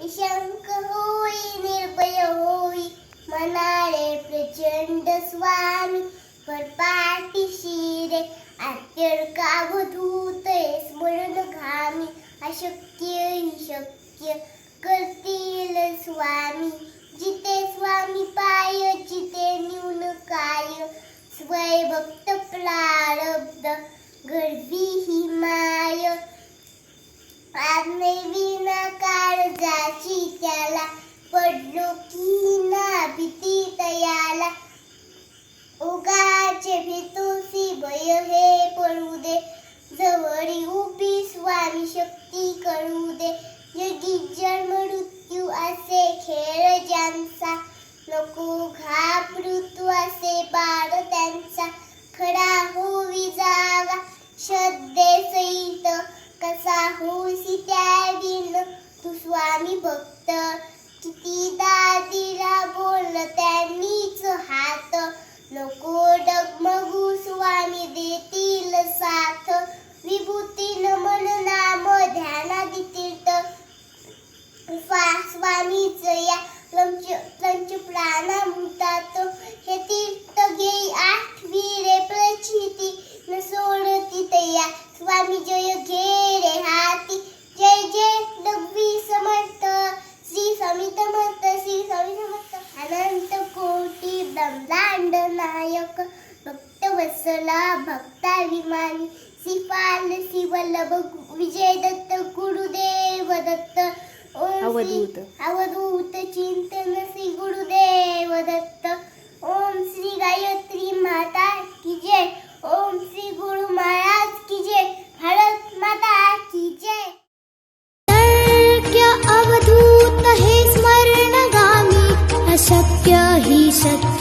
निशंक होई निर्भय होई म्हणाले प्रचंड स्वामी. पर पाठीशी रे अत्यर्क स्मरण घामी. अशक्य शक्य करतील स्वामी. जिथे स्वामी पाय जिथे न्यून काय. स्वयं प्रारब्ध गर्वी ही पडलो की ना भीती तयाला उगाचे भीतोसी भय हे पडू दे. जवळी उभी स्वामी शक्ती करू दे. जगी जन्म मृत्यू असे खेळ ज्यांचा. नको घाबरू तू असे बाळ. त्यांनीच हात नको डगमगू स्वामी देतील साथ. विभूती नमन नाम ध्याना तीर्थ स्वामीच या लंच लंच प्राणामृतात हे तीर्थ घेई आठवी रे प्रचिती न सोडती तया स्वामी जय घे रे हाती जय जय लघवी समर्थ श्री स्वामी समर्थ श्री स्वामी समर्थ अनंत कोटी ब्रह्मांड नायक भक्त वत्सला भक्ताभिमानी श्रीपाल शिवल्लभ विजय दत्त गुरुदेव दत्त. ओम श्री- अवधूत. अवधूत चिंतन श्री गुरुदेव दत्त. ओम श्री गायत्री माता की जय. ओम श्री गुरु महाराज की जय. भारत माता की जय. अवधूत हे स्मरणगामी अशक्य हि शक्य